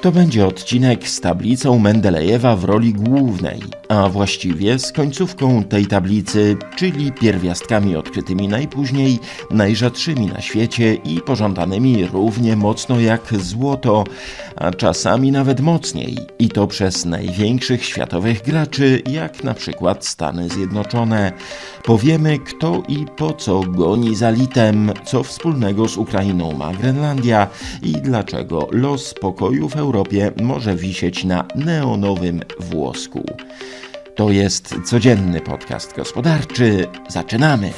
To będzie odcinek z tablicą Mendelejewa w roli głównej, a właściwie z końcówką tej tablicy, czyli pierwiastkami odkrytymi najpóźniej, najrzadszymi na świecie i pożądanymi równie mocno jak złoto, a czasami nawet mocniej, i to przez największych światowych graczy, jak na przykład Stany Zjednoczone. Powiemy, kto i po co goni za litem, co wspólnego z Ukrainą ma Grenlandia i dlaczego los pokoju w może wisieć na neonowym włosku. To jest codzienny podcast gospodarczy. Zaczynamy!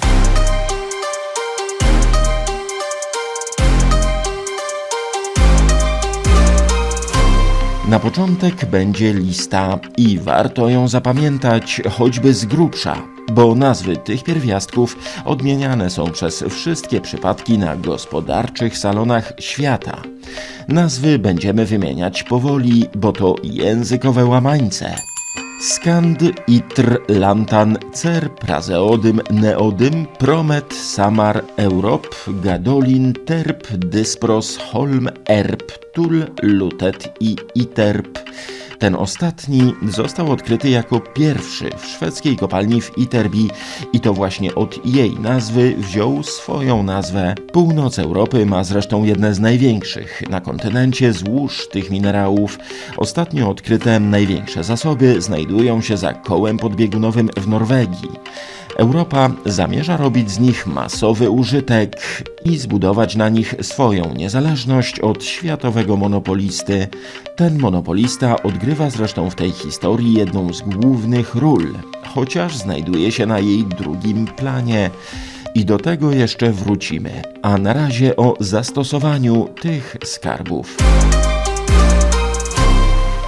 Na początek będzie lista i warto ją zapamiętać choćby z grubsza, bo nazwy tych pierwiastków odmieniane są przez wszystkie przypadki na gospodarczych salonach świata. Nazwy będziemy wymieniać powoli, bo to językowe łamańce. Skand, Itr, Lantan, Cer, Prazeodym, Neodym, Promet, Samar, Europ, Gadolin, Terp, Dyspros, Holm, Erp, Tul, Lutet i Iterp. Ten ostatni został odkryty jako pierwszy w szwedzkiej kopalni w Iterbi i to właśnie od jej nazwy wziął swoją nazwę. Północ Europy ma zresztą jedne z największych na kontynencie złóż tych minerałów. Ostatnio odkryte największe zasoby znajdują się za kołem podbiegunowym w Norwegii. Europa zamierza robić z nich masowy użytek i zbudować na nich swoją niezależność od światowego monopolisty. Ten monopolista odgrywa zresztą w tej historii jedną z głównych ról, chociaż znajduje się na jej drugim planie. I do tego jeszcze wrócimy. A na razie o zastosowaniu tych skarbów.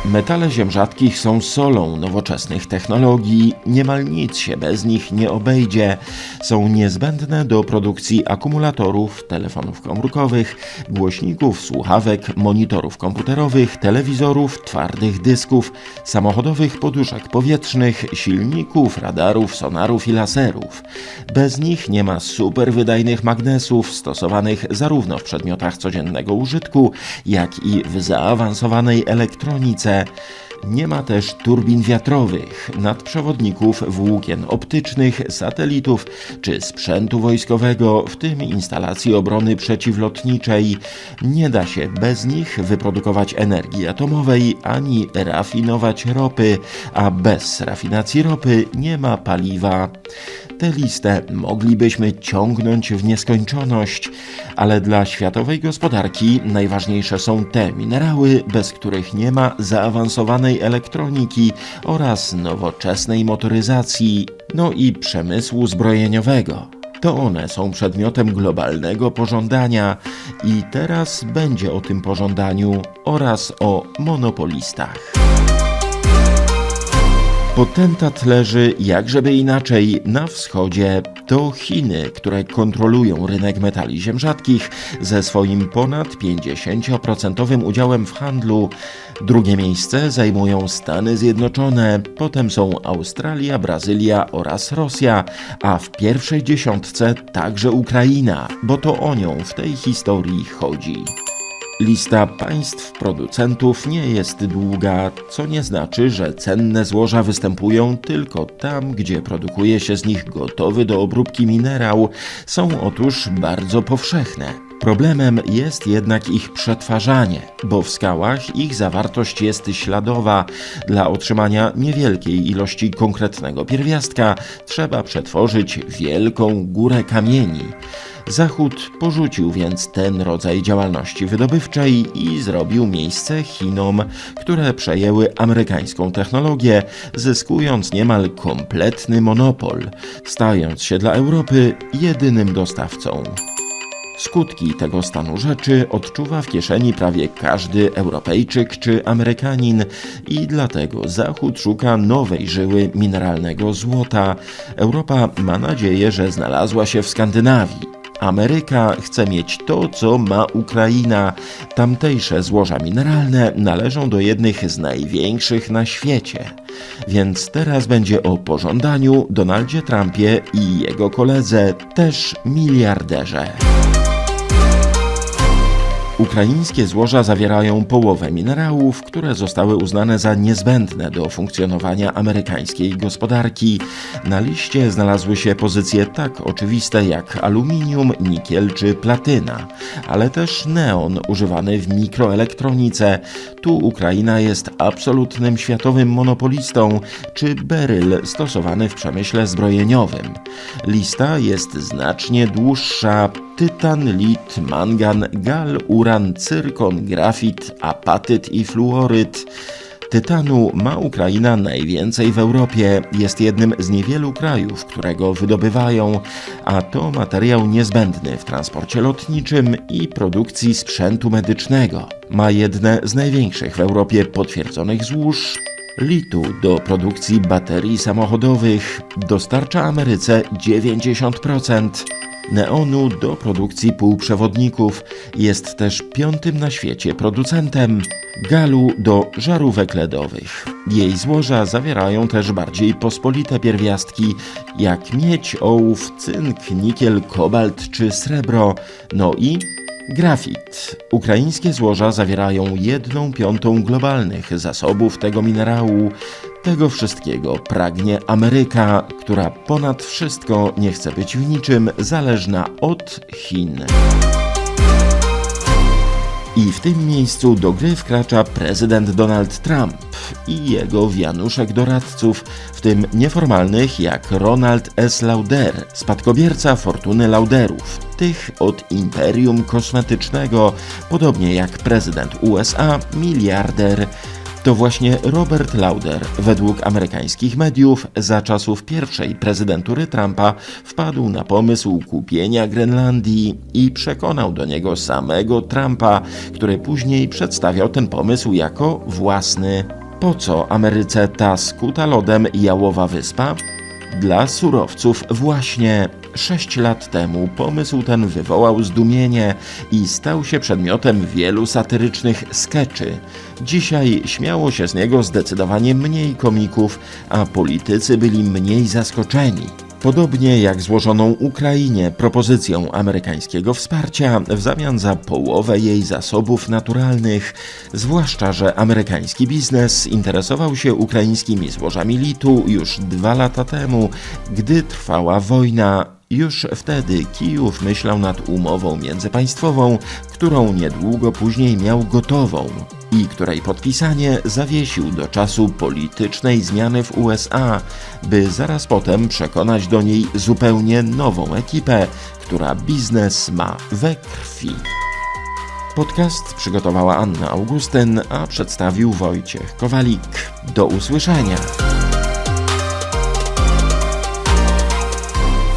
Metale ziem rzadkich są solą nowoczesnych technologii, niemal nic się bez nich nie obejdzie. Są niezbędne do produkcji akumulatorów, telefonów komórkowych, głośników, słuchawek, monitorów komputerowych, telewizorów, twardych dysków, samochodowych poduszek powietrznych, silników, radarów, sonarów i laserów. Bez nich nie ma super wydajnych magnesów stosowanych zarówno w przedmiotach codziennego użytku, jak i w zaawansowanej elektronice. Yeah. Nie ma też turbin wiatrowych, nadprzewodników, włókien optycznych, satelitów czy sprzętu wojskowego, w tym instalacji obrony przeciwlotniczej. Nie da się bez nich wyprodukować energii atomowej ani rafinować ropy, a bez rafinacji ropy nie ma paliwa. Tę listę moglibyśmy ciągnąć w nieskończoność, ale dla światowej gospodarki najważniejsze są te minerały, bez których nie ma zaawansowanej elektroniki oraz nowoczesnej motoryzacji, no i przemysłu zbrojeniowego. To one są przedmiotem globalnego pożądania i teraz będzie o tym pożądaniu oraz o monopolistach. Potentat leży, jakżeby inaczej, na wschodzie. To Chiny, które kontrolują rynek metali ziem rzadkich ze swoim ponad 50% udziałem w handlu. Drugie miejsce zajmują Stany Zjednoczone, potem są Australia, Brazylia oraz Rosja, a w pierwszej dziesiątce także Ukraina, bo to o nią w tej historii chodzi. Lista państw producentów nie jest długa, co nie znaczy, że cenne złoża występują tylko tam, gdzie produkuje się z nich gotowy do obróbki minerał. Są otóż bardzo powszechne. Problemem jest jednak ich przetwarzanie, bo w skałach ich zawartość jest śladowa. Dla otrzymania niewielkiej ilości konkretnego pierwiastka trzeba przetworzyć wielką górę kamieni. Zachód porzucił więc ten rodzaj działalności wydobywczej i zrobił miejsce Chinom, które przejęły amerykańską technologię, zyskując niemal kompletny monopol, stając się dla Europy jedynym dostawcą. Skutki tego stanu rzeczy odczuwa w kieszeni prawie każdy Europejczyk czy Amerykanin i dlatego Zachód szuka nowej żyły mineralnego złota. Europa ma nadzieję, że znalazła się w Skandynawii. Ameryka chce mieć to, co ma Ukraina. Tamtejsze złoża mineralne należą do jednych z największych na świecie. Więc teraz będzie o pożądaniu Donaldzie Trumpie i jego koledze, też miliarderze. Ukraińskie złoża zawierają połowę minerałów, które zostały uznane za niezbędne do funkcjonowania amerykańskiej gospodarki. Na liście znalazły się pozycje tak oczywiste jak aluminium, nikiel czy platyna, ale też neon używany w mikroelektronice. Tu Ukraina jest absolutnym światowym monopolistą, czy beryl stosowany w przemyśle zbrojeniowym. Lista jest znacznie dłuższa. Tytan, lit, mangan, gal, uran, cyrkon, grafit, apatyt i fluoryt. Tytanu ma Ukraina najwięcej w Europie. Jest jednym z niewielu krajów, które go wydobywają, a to materiał niezbędny w transporcie lotniczym i produkcji sprzętu medycznego. Ma jedne z największych w Europie potwierdzonych złóż. Litu do produkcji baterii samochodowych dostarcza Ameryce 90%. Neonu do produkcji półprzewodników jest też piątym na świecie producentem. Galu do żarówek LEDowych. Jej złoża zawierają też bardziej pospolite pierwiastki, jak miedź, ołów, cynk, nikiel, kobalt czy srebro, no i Grafit. Ukraińskie złoża zawierają jedną piątą globalnych zasobów tego minerału. Tego wszystkiego pragnie Ameryka, która ponad wszystko nie chce być w niczym zależna od Chin. I w tym miejscu do gry wkracza prezydent Donald Trump i jego wianuszek doradców, w tym nieformalnych jak Ronald S. Lauder, spadkobierca fortuny Lauderów, tych od imperium kosmetycznego, podobnie jak prezydent USA, miliarder. To właśnie Robert Lauder, według amerykańskich mediów, za czasów pierwszej prezydentury Trumpa wpadł na pomysł kupienia Grenlandii i przekonał do niego samego Trumpa, który później przedstawiał ten pomysł jako własny. Po co Ameryce ta skuta lodem jałowa wyspa? Dla surowców właśnie. Sześć lat temu pomysł ten wywołał zdumienie i stał się przedmiotem wielu satyrycznych skeczy. Dzisiaj śmiało się z niego zdecydowanie mniej komików, a politycy byli mniej zaskoczeni. Podobnie jak złożoną Ukrainie propozycją amerykańskiego wsparcia w zamian za połowę jej zasobów naturalnych, zwłaszcza że amerykański biznes interesował się ukraińskimi złożami litu już dwa lata temu, gdy trwała wojna. Już wtedy Kijów myślał nad umową międzypaństwową, którą niedługo później miał gotową i której podpisanie zawiesił do czasu politycznej zmiany w USA, by zaraz potem przekonać do niej zupełnie nową ekipę, która biznes ma we krwi. Podcast przygotowała Anna Augustyn, a przedstawił Wojciech Kowalik. Do usłyszenia.